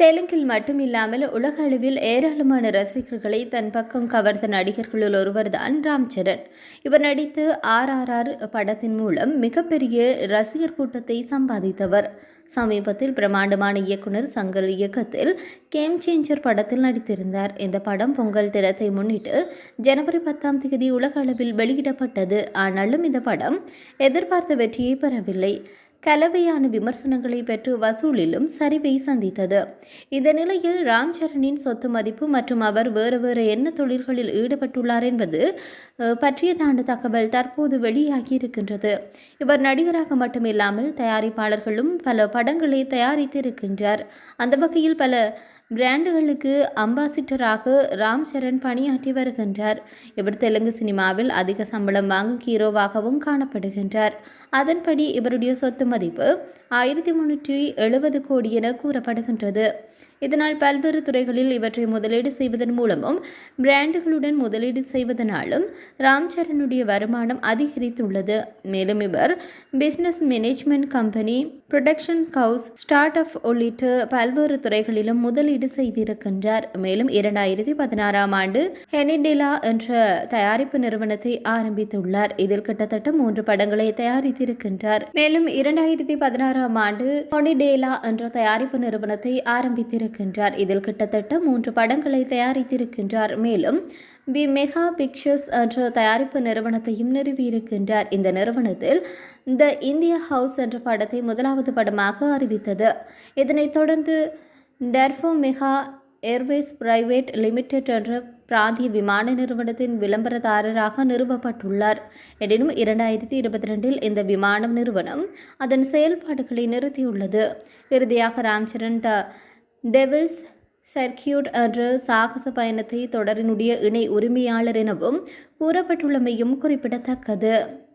தெலுங்கில் மட்டுமில்லாமல் உலக அளவில் ஏராளமான ரசிகர்களை தன் பக்கம் கவர்ந்த நடிகர்களுள் ஒருவர்தான் ராம் சரண். இவர் நடித்து ஆர்ஆர்ஆர் படத்தின் மூலம் மிகப்பெரிய ரசிகர் கூட்டத்தை சம்பாதித்தவர். சமீபத்தில் பிரமாண்டமான இயக்குனர் சங்கர் இயக்கத்தில் கேம் சேஞ்சர் படத்தில் நடித்திருந்தார். இந்த படம் பொங்கல் தினத்தை முன்னிட்டு ஜனவரி பத்தாம் தேதி உலக அளவில் வெளியிடப்பட்டது. ஆனாலும் இந்த படம் எதிர்பார்த்த வெற்றியை பெறவில்லை. கலவையான விமர்சனங்களை பெற்று வசூலிலும் சரிவை சந்தித்தது. இந்த நிலையில் ராம் சரணின் சொத்து மதிப்பு மற்றும் அவர் வேறு வேறு என்ன தொழில்களில் ஈடுபட்டுள்ளார் என்பது பற்றியதான தகவல் தற்போது வெளியாகி இருக்கின்றது. இவர் நடிகராக மட்டுமில்லாமல் தயாரிப்பாளர்களும் பல படங்களை தயாரித்திருக்கின்றார். அந்த வகையில் பல பிராண்டுகளுக்கு அம்பாசிடராக ராம் சரண் பணியாற்றி வருகின்றார். இவர் தெலுங்கு சினிமாவில் அதிக சம்பளம் வாங்கும் ஹீரோவாகவும் காணப்படுகின்றார். அதன்படி இவருடைய சொத்து மதிப்பு ஆயிரத்தி முன்னூற்றி எழுபது கோடி என கூறப்படுகின்றது. இதனால் பல்வேறு துறைகளில் இவற்றை முதலீடு செய்வதன் மூலமும் பிராண்டுகளுடன் முதலீடு செய்வதனாலும் ராம்சரனுடைய வருமானம் அதிகரித்துள்ளது. மேலும் இவர் business management company production house start up உள்ளிட்ட பல்வேறு துறைகளிலும் முதலீடு செய்திருக்கின்றார். மேலும் இரண்டாயிரத்தி பதினாறாம் ஆண்டு ஹெனிடெலா என்ற தயாரிப்பு நிறுவனத்தை ஆரம்பித்துள்ளார். இதில் கிட்டத்தட்ட மூன்று படங்களை தயாரித்திருக்கின்றார். மேலும் இரண்டாயிரத்தி பதினாறாம் ஆண்டு ஹொனிடேலா என்ற தயாரிப்பு நிறுவனத்தை ஆரம்பித்திருக்கின்றார் இதில் கிட்டத்தட்ட மூன்று படங்களை தயாரித்திருக்கின்றார். மேலும் வி மெகா பிக்சர்ஸ் என்ற தயாரிப்பு நிறுவனத்தையும் நிறுவியிருக்கின்றார். இந்த நிறுவனத்தில் த இந்தியா ஹவுஸ் என்ற படத்தை முதலாவது படமாக அறிவித்தது. இதனைத் தொடர்ந்து Turbo Megha Airways Private Limited என்ற பிராந்திய விமான நிறுவனத்தின் விளம்பரதாரராக நிறுவப்பட்டுள்ளார். எனினும் இரண்டாயிரத்தி இருபத்தி ரெண்டில் இந்த விமானம் நிறுவனம் அதன் செயல்பாடுகளை நிறுத்தியுள்ளது. இறுதியாக ராம்சரண் த டெவில்ஸ் சர்க்கியூட் என்ற சாகச பயணத்தை தொடரினுடைய இணை உரிமையாளர் எனவும் கூறப்பட்டுள்ளமையும் குறிப்பிடத்தக்கது.